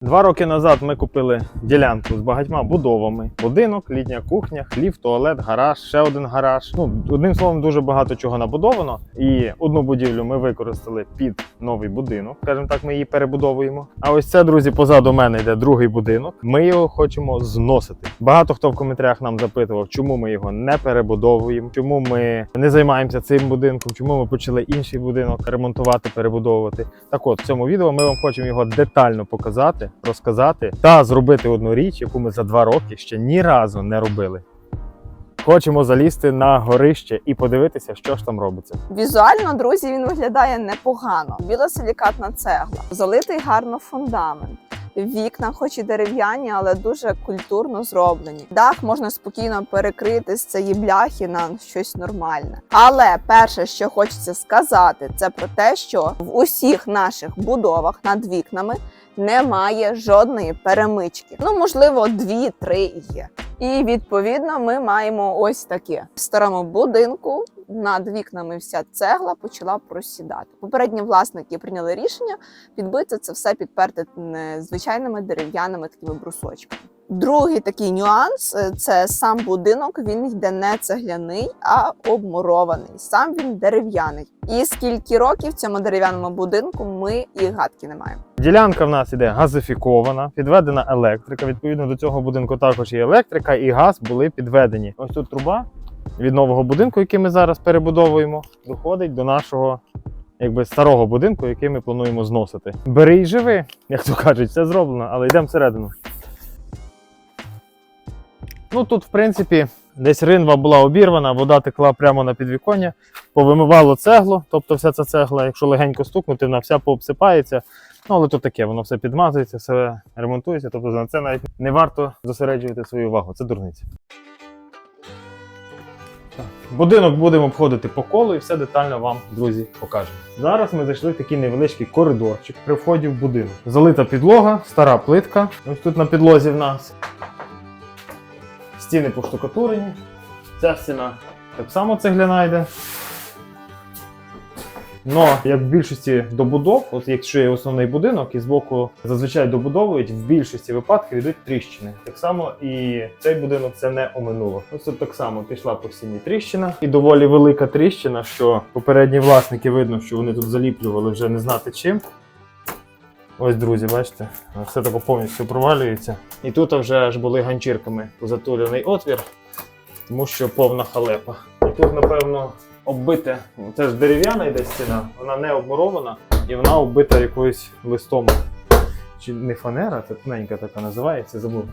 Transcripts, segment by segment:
Два роки назад ми купили ділянку з багатьма будовами: будинок, літня кухня, хлів, туалет, гараж, ще один гараж. Ну одним словом, дуже багато чого набудовано. І одну будівлю ми використали під новий будинок. скажімо так, ми її перебудовуємо. А ось це, друзі, позаду мене йде другий будинок. Ми його хочемо зносити. Багато хто в коментарях нам запитував, чому ми його не перебудовуємо, чому ми не займаємося цим будинком, чому ми почали інший будинок ремонтувати, перебудовувати. Так от в цьому відео ми вам хочемо його детально показати, розказати та зробити одну річ, яку ми за два роки ще ні разу не робили. Хочемо залізти на горище і подивитися, що ж там робиться. Візуально, друзі, він виглядає непогано. Біла силікатна цегла, залитий гарно фундамент. Вікна, хоч і дерев'яні, але дуже культурно зроблені. Дах можна спокійно перекрити з цієї бляхи на щось нормальне. Але перше, що хочеться сказати, це про те, що в усіх наших будовах над вікнами немає жодної перемички. Ну, можливо, дві-три є. І відповідно ми маємо ось таке в старому будинку. Над вікнами вся цегла почала просідати. Попередні власники прийняли рішення підбити це все підперти е, звичайними дерев'яними такими брусочками. Другий такий нюанс е, це сам будинок. Він йде не цегляний, а обмурований. Сам він дерев'яний. І скільки років цьому дерев'яному будинку ми і гадки не маємо. Ділянка в нас іде газифікована, підведена електрика. Відповідно до цього будинку також і електрика, і газ були підведені. Ось тут труба від нового будинку, який ми зараз перебудовуємо, доходить до нашого якби старого будинку, який ми плануємо зносити. Бери і живи, як то кажуть, все зроблено, але йдемо всередину. Ну тут, в принципі, десь ринва була обірвана, вода текла прямо на підвіконня, повимивало цеглу, тобто вся ця цегла, якщо легенько стукнути, вона вся пообсипається. Ну, але то таке, воно все підмазується, все ремонтується. Тобто на це навіть не варто зосереджувати свою увагу. Це дурниця. Так. Будинок будемо обходити по колу і все детально вам, друзі, покажемо. Зараз ми зайшли в такий невеличкий коридорчик при вході в будинок. Залита підлога, стара плитка. Ось тут на підлозі в нас стіни поштукатурені. Ця стіна так само цегляна йде. Но як в більшості добудов, от якщо є основний будинок, і збоку зазвичай добудовують, в більшості випадків йдуть тріщини. Так само і цей будинок це не оминуло. Ось тут так само пішла по стіні тріщина, і доволі велика тріщина, що попередні власники видно, що вони тут заліплювали вже не знати чим. Ось, друзі, бачите, все тако повністю провалюється. І тут вже аж були ганчірками затулений отвір, тому що повна халепа. І тут, напевно, оббите, це ж дерев'яна йде стіна, вона не обмурована і вона оббита якоюсь листом. Чи не фанера, це тоненька така називається, забув.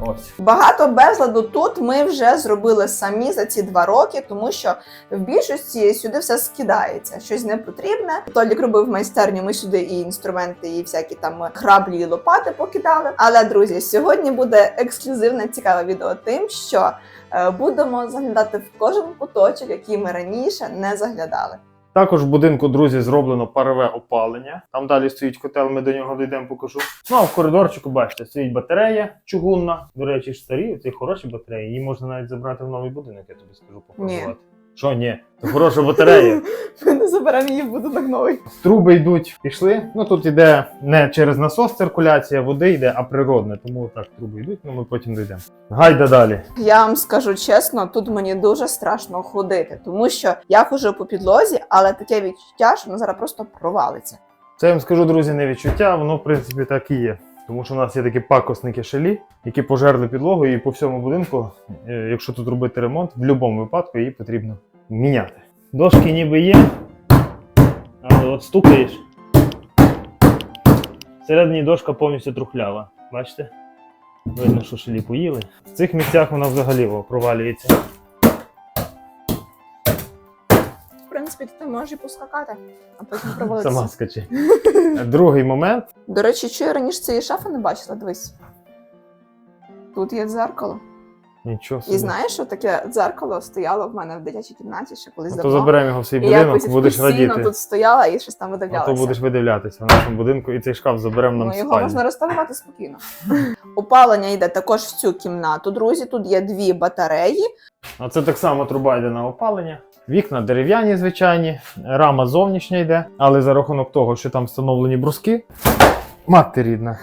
Ось. Багато безладу тут ми вже зробили самі за ці два роки, тому що в більшості сюди все скидається. Щось не потрібне. Толік робив майстерню. Ми сюди і інструменти, і всякі там храблі і лопати покидали. Але друзі, сьогодні буде ексклюзивне цікаве відео тим, що е, будемо заглядати в кожен куточок, який ми раніше не заглядали. Також в будинку, друзі, зроблено парове опалення. Там далі стоїть котел, ми до нього дійдемо, покажу. Ну а в коридорчику, бачите, стоїть батарея чугунна. До речі, ж старі, це хороші батареї. Її можна навіть забрати в новий будинок, я тобі скажу попробувати. Що ні? Це хороша батарея. Ми не заберемо її в будинок новий. Труби йдуть, пішли. Ну тут іде не через насос циркуляція води йде, а природне. Тому так труби йдуть, ну ми потім дійдемо. Гайда далі. Я вам скажу чесно, тут мені дуже страшно ходити, тому що я хожу по підлозі, але таке відчуття, що вона зараз просто провалиться. Це я вам скажу, друзі, не відчуття, воно в принципі так і є. Тому що у нас є такі пакосники шелі, які пожерли підлогу, і по всьому будинку, е, якщо тут робити ремонт, в будь-якому випадку її потрібно міняти. Дошки ніби є, але от стукаєш. Всередині дошка повністю трухлява. Бачите? Видно, що шелі поїли. В цих місцях вона взагалі провалюється. В принципі, ти можеш і поскакати, а потім провалитися. Сама скачи. Другий момент. До речі, що я раніше цієї шафи не бачила, дивись. Тут є дзеркало. Нічого собі. І знаєш, що таке дзеркало стояло в мене в дитячій кімнаті ще колись А то заберемо його в свій І будинок, якось будеш постійно радіти. тут стояла і щось там А видивлялася. то будеш видивлятися в нашому будинку, і цей шкаф заберемо нам Ну, в його спальню. можна розставляти спокійно. Опалення йде також в цю кімнату, друзі. Тут є дві батареї. А це так само труба йде на опалення. Вікна дерев'яні, звичайні, рама зовнішня йде, але за рахунок того, що там встановлені бруски, мати рідна.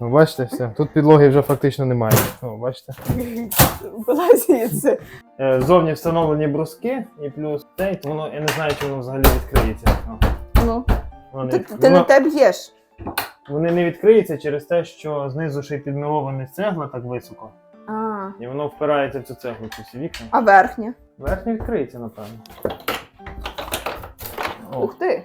Ну, бачите, все. Тут підлоги вже фактично немає. О, бачите? Була звідси. Е, Зовні встановлені бруски, і плюс цей, воно, я не знаю, чи воно взагалі відкриється. О, Ну, воно не ти, відк- ти не воно- те б'єш. Вони не відкриються через те, що знизу ще й підмирована цегла так високо, А, і воно впирається в цю цеглу, ці всі вікна. а верхня? Верхній відкриється, напевно. О, Ух ти!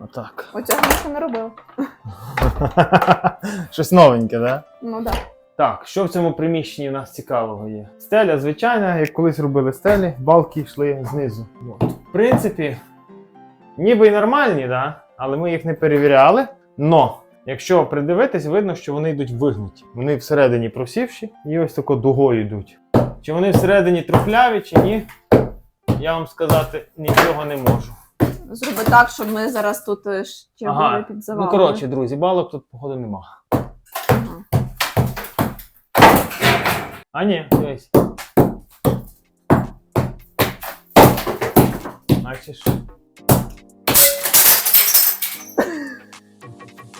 отак. Оцього ніхто не робив. Щось новеньке, так? Да? Ну так. Да. Так, що в цьому приміщенні у нас цікавого є? Стеля, звичайна, як колись робили стелі, балки йшли знизу. От. В принципі, ніби й нормальні, да? але ми їх не перевіряли. Но, якщо придивитись, видно, що вони йдуть вигнуті. Вони всередині просівші і ось тако дугою йдуть. Чи вони всередині трухляві, чи ні, я вам сказати нічого не можу. Зроби так, щоб ми зараз тут е, ще Ага. були під Ну, коротше, друзі, балок тут, походу, нема. Ага. А ні, дивись. Бачиш?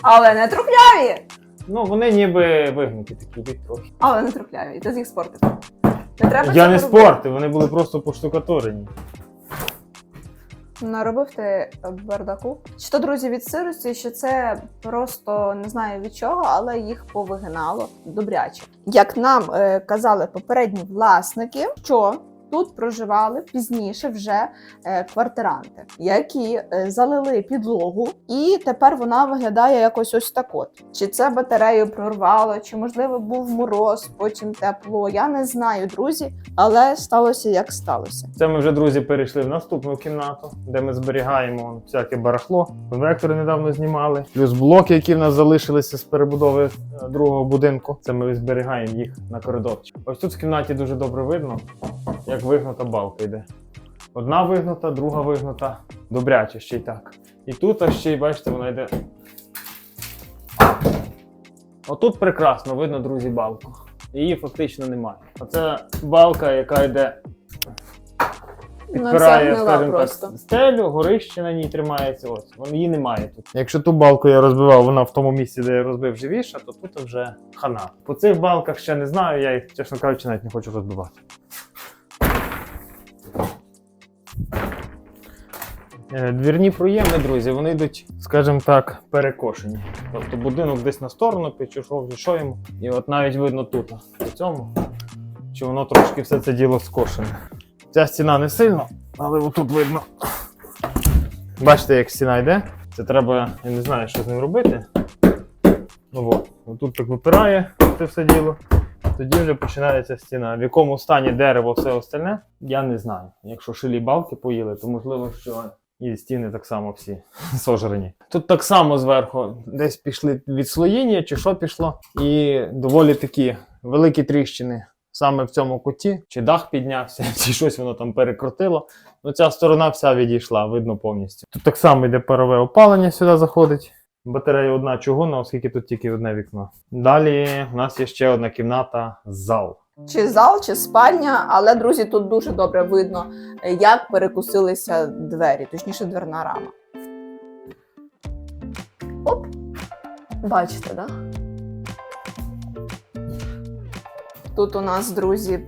Але не трухляві! Ну, вони ніби вигнуті такі йдуть трохи. Але не трухляві. Ти з їх спортив. Не треба Я не робити. спорти, вони були просто поштукатурені. Наробив ти бардаку. То, друзі, від сирості, що це просто не знаю від чого, але їх повигинало добряче. Як нам е, казали попередні власники, що тут проживали пізніше вже е, квартиранти, які е, залили підлогу, і тепер вона виглядає якось ось так от. Чи це батарею прорвало, чи можливо був мороз, потім тепло. Я не знаю, друзі, але сталося як сталося. Це ми вже, друзі, перейшли в наступну кімнату, де ми зберігаємо всяке барахло. Конвектори недавно знімали. Плюс блоки, які в нас залишилися з перебудови е, другого будинку. Це ми зберігаємо їх на коридорчик. Ось тут в кімнаті дуже добре видно, як вигнута балка йде. Одна вигнута, друга вигнута, добряче ще й так. І тут аж ще й бачите, вона йде. Отут прекрасно видно, друзі, балку. Її фактично немає. Оце балка, яка йде Вона підпирає, скажімо так, стелю, горище на ній тримається. Ось вон- її немає тут. Якщо ту балку я розбивав, вона в тому місці, де я розбив живіша, то тут вже хана. По цих балках ще не знаю, я їх, чесно кажучи, навіть не хочу розбивати. Двірні проєми, друзі, вони йдуть, скажімо так, перекошені. Тобто будинок десь на сторону підійшов, пішов йому. І от навіть видно тут, по цьому, що воно трошки все це діло скошене. Ця стіна не сильно, але отут видно. Бачите, як стіна йде. Це треба, я не знаю, що з ним робити. Ну от, отут так випирає це все діло. Тоді вже починається стіна. В якому стані дерево все остальне, я не знаю. Якщо шилі балки поїли, то можливо, що і стіни так само всі сожрані. Тут так само зверху десь пішли відслоєння, чи що пішло, і доволі такі великі тріщини саме в цьому куті, чи дах піднявся, чи щось воно там перекрутило. Ну, ця сторона вся відійшла, видно повністю. Тут так само йде парове опалення сюди заходить. Батарея одна чугунна, оскільки тут тільки одне вікно. Далі у нас є ще одна кімната зал. Чи зал, чи спальня, але друзі, тут дуже добре видно, як перекусилися двері, точніше, дверна рама. Оп! Бачите, так? Да? Тут у нас, друзі,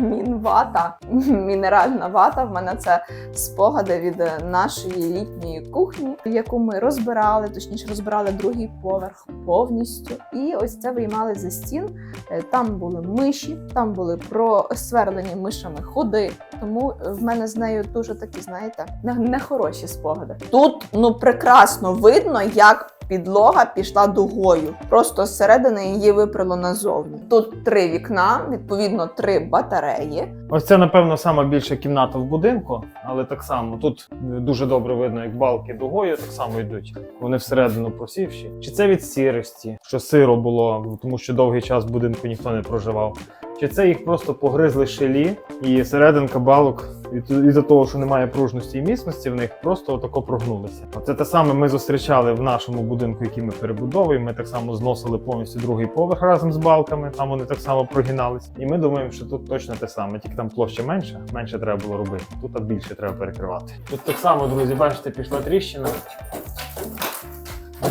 мінвата, мінеральна вата. В мене це спогади від нашої літньої кухні, яку ми розбирали, точніше розбирали другий поверх повністю. І ось це виймали за стін. Е, Там були миші, там були просверлені мишами ходи. Тому в мене з нею дуже такі, знаєте, не- нехороші спогади. Тут ну прекрасно видно, як підлога пішла дугою. Просто зсередини її випрало назовні. Тут три вікна, відповідно, три батареї. Ось це, напевно, сама більша кімната в будинку, але так само тут дуже добре видно, як балки дугою так само йдуть. Вони всередину просівші. Чи це від сірості, що сиро було, тому що довгий час в будинку ніхто не проживав. Чи це їх просто погризли шелі, і серединка балок від- із-за того, що немає пружності і міцності, в них просто отако прогнулися. Оце те саме ми зустрічали в нашому будинку, який ми перебудовуємо. Ми так само зносили повністю другий поверх разом з балками. Там вони так само прогинались. І ми думаємо, що тут точно те саме, тільки там площа менша, менше треба було робити. Тут а більше треба перекривати. Тут так само, друзі, бачите, пішла тріщина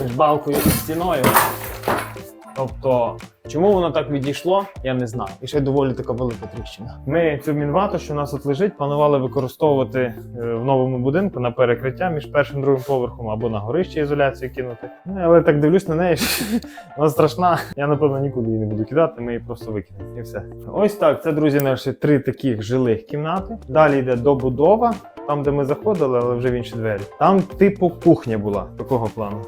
між балкою і стіною. Тобто, чому воно так відійшло, я не знаю. І ще доволі така велика тріщина. Ми цю мінвату, що у нас тут лежить, планували використовувати е, в новому будинку на перекриття між першим і другим поверхом або на горище ізоляцію кинути. Ну, але так дивлюсь на неї, що вона страшна. Я напевно нікуди її не буду кидати, ми її просто викинемо. І все. Ось так. Це, друзі, наші три таких жилих кімнати. Далі йде добудова, там, де ми заходили, але вже в інші двері. Там, типу, кухня була такого плану.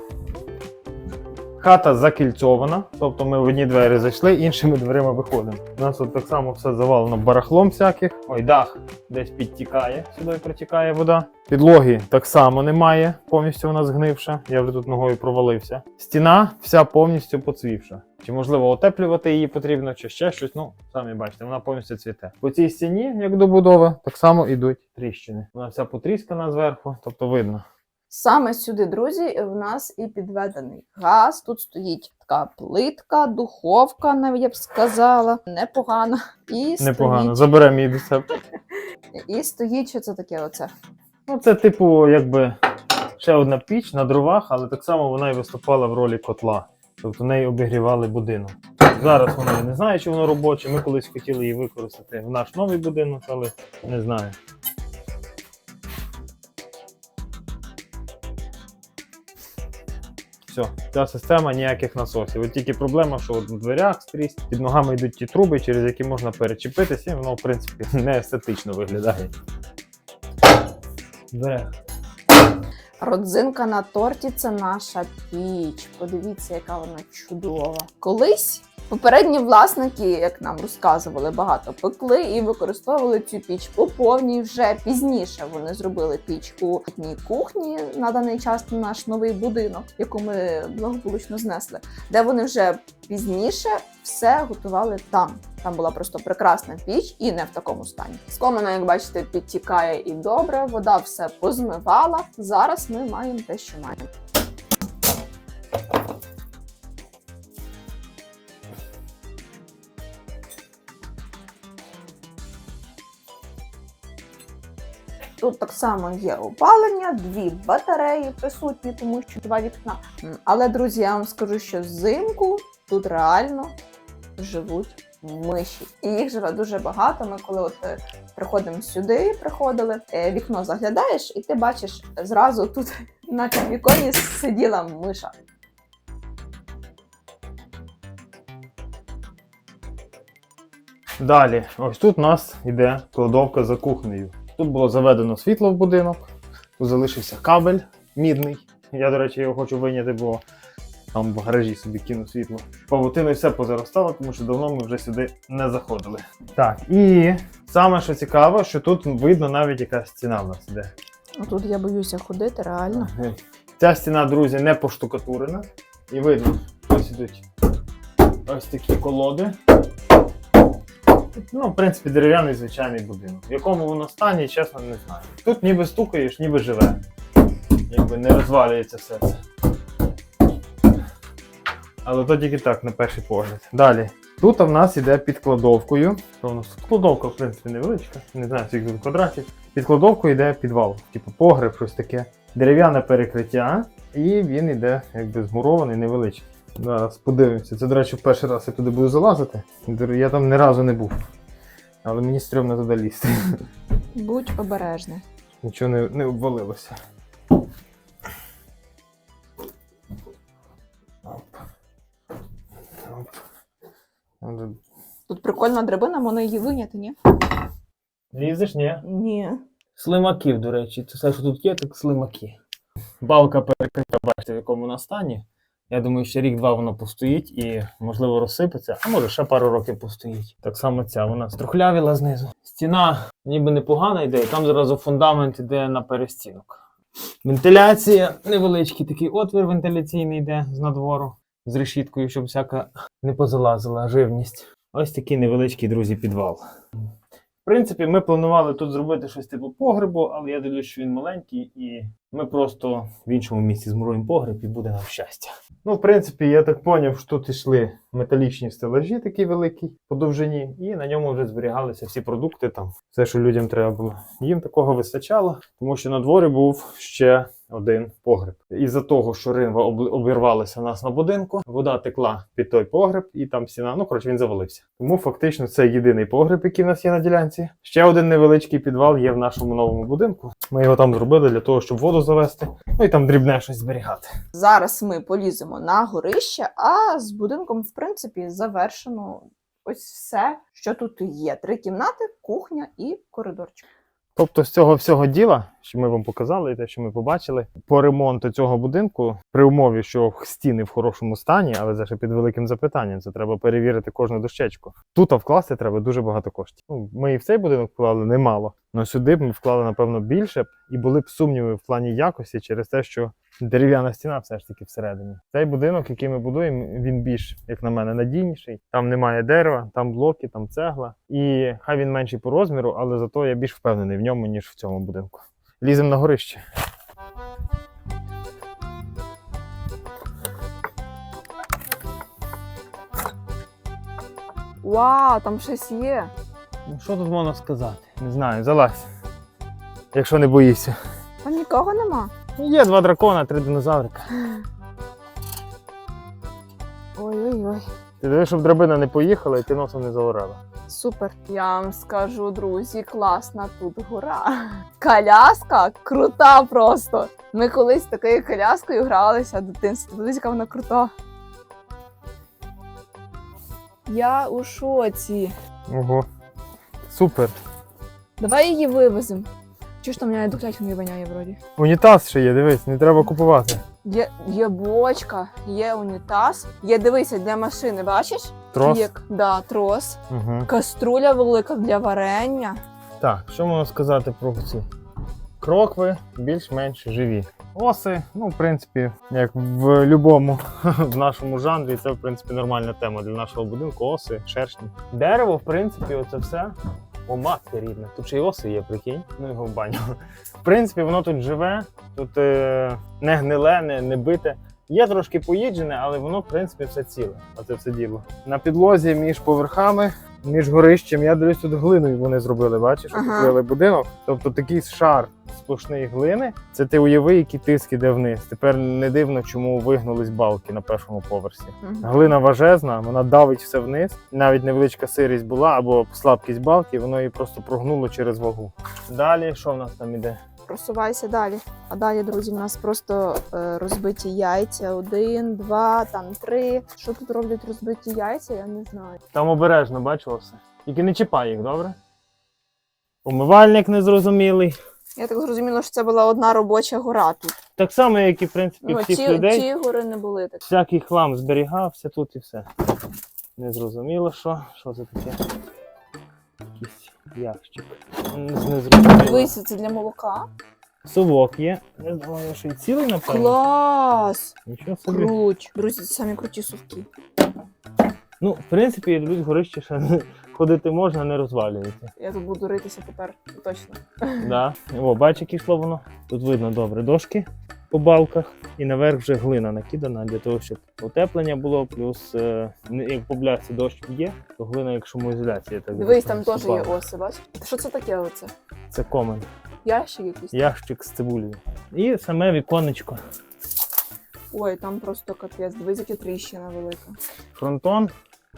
Хата закільцована, тобто ми в одні двері зайшли, іншими дверима виходимо. У нас тут так само все завалено барахлом всяких. Ой, дах десь підтікає, сюди протікає вода. Підлоги так само немає, повністю вона згнивша. Я вже тут ногою провалився. Стіна вся повністю поцвівша. Чи можливо отеплювати її потрібно, чи ще щось. Ну, самі бачите, вона повністю цвіте. По цій стіні, як добудова, так само йдуть тріщини. Вона вся потріскана зверху, тобто видно. Саме сюди, друзі, в нас і підведений газ. Тут стоїть така плитка, духовка, навіть я б сказала, непогано. І Непогано. Стоїть, Заберемо її до себе. і стоїть, що це таке оце. Ну, це, типу, якби ще одна піч на дровах, але так само вона і виступала в ролі котла. Тобто нею обігрівали будинок. Зараз вона не знаю, чи воно робоче. Ми колись хотіли її використати в наш новий будинок, але не знаю. Все, ця система ніяких насосів. От тільки проблема, що от в дверях скрізь під ногами йдуть ті труби, через які можна перечепитися, і воно, в принципі, не естетично виглядає. Дверях. Родзинка на торті це наша піч. Подивіться, яка вона чудова. Колись попередні власники, як нам розказували, багато пекли і використовували цю піч по повній вже пізніше. Вони зробили піч у одній кухні на даний час на наш новий будинок, яку ми благополучно знесли, де вони вже пізніше все готували там. Там була просто прекрасна піч і не в такому стані. З як бачите, підтікає і добре, вода все позмивала. Зараз ми маємо те, що маємо. Тут так само є опалення, дві батареї присутні, тому що два вікна. Але, друзі, я вам скажу, що взимку тут реально живуть миші. І їх живе дуже багато. Ми коли от е, приходимо сюди, приходили, е, вікно заглядаєш, і ти бачиш зразу тут на підвіконні сиділа миша. Далі, ось тут у нас йде кладовка за кухнею. Тут було заведено світло в будинок, тут залишився кабель мідний. Я, до речі, його хочу виняти, бо там в гаражі собі кину світло. Павутиною все позаростало, тому що давно ми вже сюди не заходили. Так, і саме що цікаво, що тут видно навіть яка стіна в нас іде. Тут я боюся ходити, реально. Ця стіна, друзі, не поштукатурена. І видно, ось ідуть ось такі колоди. Ну, в принципі, дерев'яний звичайний будинок. В якому воно стані, чесно, не знаю. Тут ніби стукаєш, ніби живе. Якби не розвалюється все це. Але то тільки так, на перший погляд. Далі. Тут в нас іде під кладовкою. То у нас кладовка, в принципі, невеличка. Не знаю, скільки тут квадратів. Під кладовкою йде підвал, типу погреб, щось таке. Дерев'яне перекриття, і він іде якби змурований, невеличкий. Зараз подивимося. Це, до речі, перший раз я туди буду залазити. Я там ні разу не був. Але мені стрьомно туди лізти. Будь обережний. Нічого не, не обвалилося. Тут прикольна драбина, можна її виняти, ні? Лізеш, ні? Ні. Слимаків, до речі, це все, що тут є, так слимаки. Балка перекрита, бачите, в якому вона стані. Я думаю, ще рік-два воно постоїть і, можливо, розсипеться, а може ще пару років постоїть. Так само ця, вона струхлявіла знизу. Стіна ніби непогана йде, і там зразу фундамент йде на перестінок. Вентиляція, невеличкий такий отвір вентиляційний йде з надвору, з решіткою, щоб всяка не позалазила живність. Ось такий невеличкий, друзі, підвал. Принципі, ми планували тут зробити щось типу погребу, але я дивлюсь, що він маленький і Ми просто в іншому місці змуруємо погреб і буде нам щастя. Ну, в принципі, я так поняв, що тут йшли металічні стелажі, такі великі по довжині, і на ньому вже зберігалися всі продукти, там все, що людям треба було. Їм такого вистачало, тому що на дворі був ще один погреб. Із-за того, що ринва обірвалася у нас на будинку, вода текла під той погреб, і там стіна, ну коротше, він завалився. Тому фактично це єдиний погреб, який в нас є на ділянці. Ще один невеличкий підвал є в нашому новому будинку. Ми його там зробили для того, щоб воду завести, ну і там дрібне щось зберігати. Зараз ми поліземо на горище, а з будинком, в принципі, завершено ось все, що тут є: три кімнати, кухня і коридорчик. Тобто з цього всього діла, що ми вам показали, і те, що ми побачили, по ремонту цього будинку, при умові, що стіни в хорошому стані, але це ще під великим запитанням, це треба перевірити кожну дощечку. Тут вкласти треба дуже багато коштів. Ну, ми і в цей будинок вклали немало, але сюди б ми вклали, напевно, більше і були б сумніви в плані якості через те, що дерев'яна стіна все ж таки всередині. Цей будинок, який ми будуємо, він більш, як на мене, надійніший. Там немає дерева, там блоки, там цегла. І хай він менший по розміру, але зато я більш впевнений в ньому, ніж в цьому будинку. Ліземо на горище. Вау, там щось є. Ну, що тут можна сказати? Не знаю, залазь. Якщо не боїшся. Там нікого нема. Є два дракона, три динозаврика. Ой-ой-ой. Ти дивись, щоб драбина не поїхала і ти носом не заорала. Супер. Я вам скажу, друзі, класна тут гора. Коляска крута просто. Ми колись такою коляскою гралися в дитинстві. Дивись, яка вона крута. Я у шоці. Ого. Супер. Давай її вивеземо. Чи ж там мене не воняє вроді? Унітаз ще є, дивись, не треба купувати. Є, є бочка, є унітаз, є дивися для машини, бачиш? Трос. Є, да, трос. Угу. Каструля велика для варення. Так, що можна сказати про ці крокви більш-менш живі. Оси, ну, в принципі, як в будь-якому в нашому жанрі, це в принципі нормальна тема для нашого будинку. Оси, шершні. Дерево, в принципі, оце все. О, матка рідна. Тут ще й оси є, прикинь. Ну його в баню. В принципі, воно тут живе, тут е, не гниле, не, не бите. Є трошки поїджене, але воно, в принципі, все ціле. Оце все діло. На підлозі між поверхами між горищем, я дивлюсь, тут глиною вони зробили, бачиш, Ага. ага. будинок. Тобто такий шар сплошної глини. Це ти уяви, який тиск іде вниз. Тепер не дивно, чому вигнулись балки на першому поверсі. Мгм. Глина важезна, вона давить все вниз. Навіть невеличка сирість була або слабкість балки, воно її просто прогнуло через вагу. Далі, що в нас там іде? Просувайся далі. А далі, друзі, в нас просто е, розбиті яйця. Один, два, там три. Що тут роблять розбиті яйця, я не знаю. Там обережно, бачила все. Тільки не чіпай їх, добре? Умивальник незрозумілий. Я так зрозуміла, що це була одна робоча гора тут. Так само, як і в принципі Ну, всіх ці, людей. ці гори не були так. Всякий хлам зберігався тут і все. Не зрозуміло, що. Що це таке? Якийсь ящик. М, Не зрозуміло. Дивися, це для молока. Совок є. Я думаю, що і цілий, напевно. Клас! Нічого собі. Круть. Друзі, це самі круті сувки. Ну, в принципі, я дивлюсь, горище ще ходити можна, не розвалюється. Я тут буду ритися тепер точно. Да. О, бач, яке йшло воно. Тут видно добре дошки по балках, і наверх вже глина накидана для того, щоб утеплення було, плюс е, як по блясі дощ є, то глина як шумоізоляція. Так Дивись, там теж є оси, бачиш? Що це таке оце? Це комен. Ящик якийсь? Ящик з цибулею. І саме віконечко. Ой, там просто капець. Дивись, яка тріщина велика. Фронтон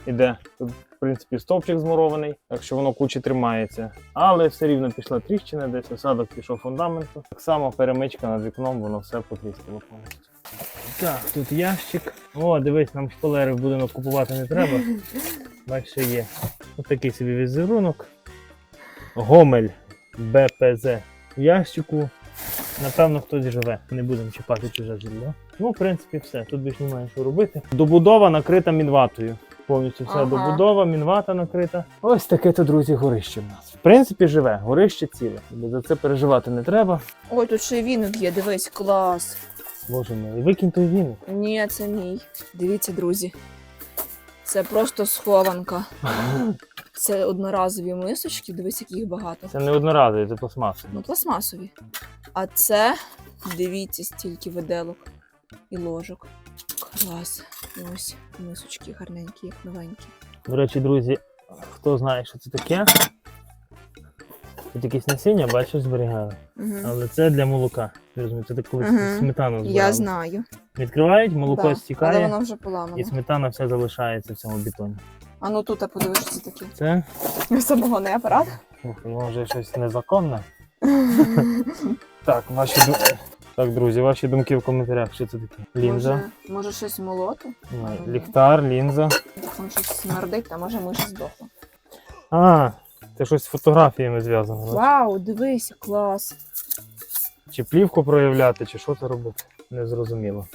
іде. Тут, в принципі, стовпчик змурований, так що воно кучі тримається. Але все рівно пішла тріщина, десь осадок пішов фундаменту. Так само перемичка над вікном, воно все потріскало повністю. Так, тут ящик. О, дивись, нам шпалери в будинок купувати не треба. Бачиш, ще є. Ось такий собі візерунок. Гомель БПЗ. В ящику. Напевно, хтось живе. Не будемо чіпати чуже житло. Ну, в принципі, все. Тут більше немає що робити. Добудова накрита мінватою. Повністю вся Ага. добудова, мінвата накрита. Ось таке то, друзі, горище в нас. В принципі, живе, горище ціле. За це переживати не треба. Ой, тут ще й віник є, дивись, клас. Боже мій, викинь той віник. Ні, це мій. Дивіться, друзі. Це просто схованка. Це одноразові мисочки, дивись, як їх багато. Це не одноразовий, це пластмасовий. Ну, пластмасові. А це Дивіться, стільки виделок і ложок. Клас. І Ось мисочки гарненькі, новенькі. До речі, друзі, хто знає, що це таке? Тут якісь насіння, бачиш, зберігали. Угу. Але це для молока. Ти це так колись Мгм. сметану Я знаю. Відкривають, молоко Да, стікає, Але воно вже поламано. і сметана все залишається в цьому бетоні. А ну тут це таке. Це Самогонний апарат. Ух, може щось незаконне. Так, ваші ду- так, друзі, ваші думки в коментарях, що це таке? Лінза, Може, може щось молоти? Ні, ліхтар, лінза. Там щось смердить, а може миша здохла. А, це щось з фотографіями зв'язано. Вау, дивися, клас. Чи плівку проявляти, чи що це робити? Незрозуміло.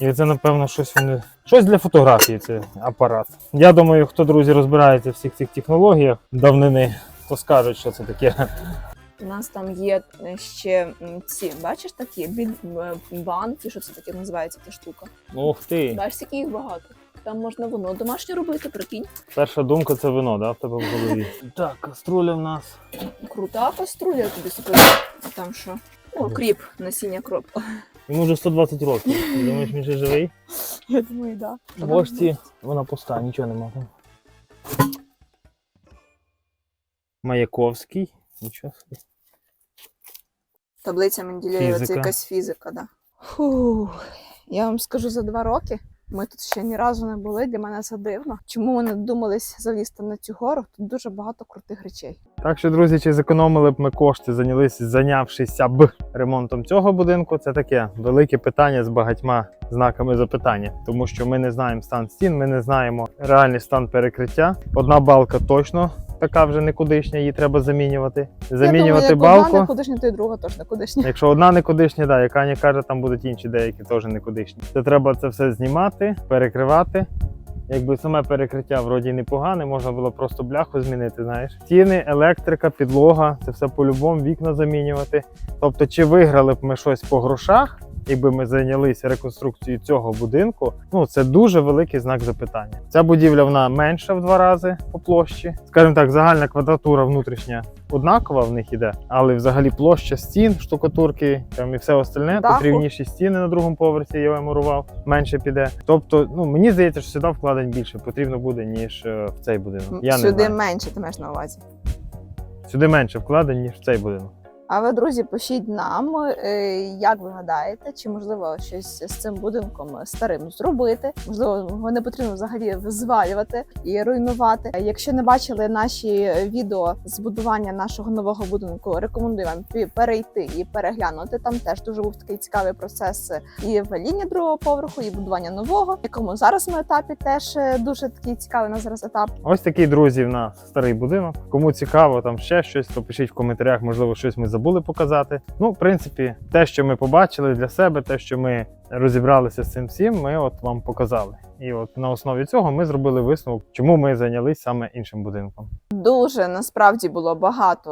І це, напевно, щось вони. Щось для фотографії, це апарат. Я думаю, хто, друзі, розбирається в всіх цих технологіях давнини, то скажуть, що це таке. У нас там є е, ще ці, бачиш такі банки, що це таке називається ця штука. Ух ти! Бачиш, скільки їх багато. Там можна воно домашнє робити, прикинь. Перша думка це вино, да, в тебе в голові. Так, каструля в нас. Крута каструля, я тобі скажу. А там що? О, кріп, насіння кроп. Йому вже 120 років. Ти думаєш, він ще живий? Я думаю, да. В бочці вона пуста, нічого нема там. Маяковський. Нічого собі. Таблиця Менделєєва, це якась фізика, да. Фух, я вам скажу за два роки. Ми тут ще ні разу не були. Для мене це дивно. Чому ми не додумались залізти на цю гору? Тут дуже багато крутих речей. Так що, друзі, чи зекономили б ми кошти, зайнялися, зайнявшися б ремонтом цього будинку, це таке велике питання з багатьма знаками запитання, тому що ми не знаємо стан стін, ми не знаємо реальний стан перекриття. Одна балка точно така вже никудишня, її треба замінювати. Замінювати я думаю, як одна балку. не кудишня, то й друга теж не кудишня. Якщо одна никудишня, да, яка не каже, там будуть інші деякі теж никудишні. Це треба це все знімати, перекривати. Якби саме перекриття вроді непогане, можна було просто бляху змінити, знаєш. Стіни, електрика, підлога, це все по-любому вікна замінювати. Тобто, чи виграли б ми щось по грошах, якби ми зайнялися реконструкцією цього будинку, ну це дуже великий знак запитання. Ця будівля вона менша в два рази по площі. Скажімо так, загальна квадратура внутрішня однакова в них іде, але взагалі площа стін, штукатурки там і все остальне, тут рівніші стіни на другому поверсі, я мурував, менше піде. Тобто, ну мені здається, що сюди вкладень більше потрібно буде, ніж е, в цей будинок. Я не Сюди знаю. менше ти маєш на увазі. Сюди менше вкладень, ніж в цей будинок. А ви, друзі, пишіть нам, е, як ви гадаєте, чи можливо щось з цим будинком старим зробити. Можливо, його не потрібно взагалі звалювати і руйнувати. Якщо не бачили наші відео збудування нашого нового будинку, рекомендую вам перейти і переглянути. Там теж дуже був такий цікавий процес і ваління другого поверху, і будування нового, якому зараз ми етапі теж е, дуже такий цікавий на зараз етап. Ось такий друзі в нас старий будинок. Кому цікаво там ще щось, то пишіть в коментарях, можливо, щось ми забули показати. Ну, в принципі, те, що ми побачили для себе, те, що ми розібралися з цим всім, ми от вам показали. І от на основі цього ми зробили висновок, чому ми зайнялись саме іншим будинком. Дуже насправді було багато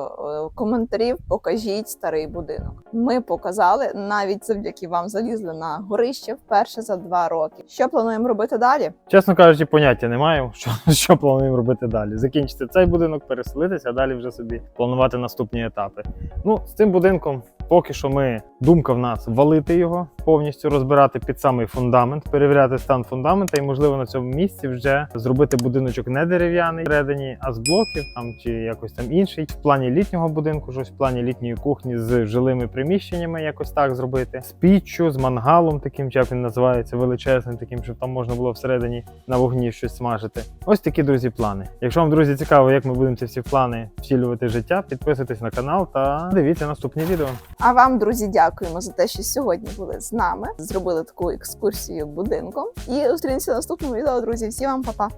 е, коментарів. Покажіть старий будинок. Ми показали навіть завдяки вам залізли на горище вперше за два роки. Що плануємо робити далі? Чесно кажучи, поняття не маю, що, що плануємо робити далі. Закінчити цей будинок, переселитися, а далі вже собі планувати наступні етапи. Ну, з цим будинком поки що ми думка в нас валити його, повністю розбирати під самий фундамент, перевіряти стан фундамента, і можливо на цьому місці вже зробити будиночок не дерев'яний всередині, а з блоків там чи якось там інший. В плані літнього будинку, щось в плані літньої кухні з жилими приміщеннями, якось так зробити. З піччю, з мангалом, таким чи як він називається, величезним, таким, щоб там можна було всередині на вогні щось смажити. Ось такі друзі плани. Якщо вам, друзі, цікаво, як ми будемо ці всі плани втілювати життя, підписуйтесь на канал та дивіться наступні відео. А вам, друзі, дякуємо за те, що сьогодні були з нами. Зробили таку екскурсію будинком. І зустрінемося в наступному відео, друзі. Всім вам па-па!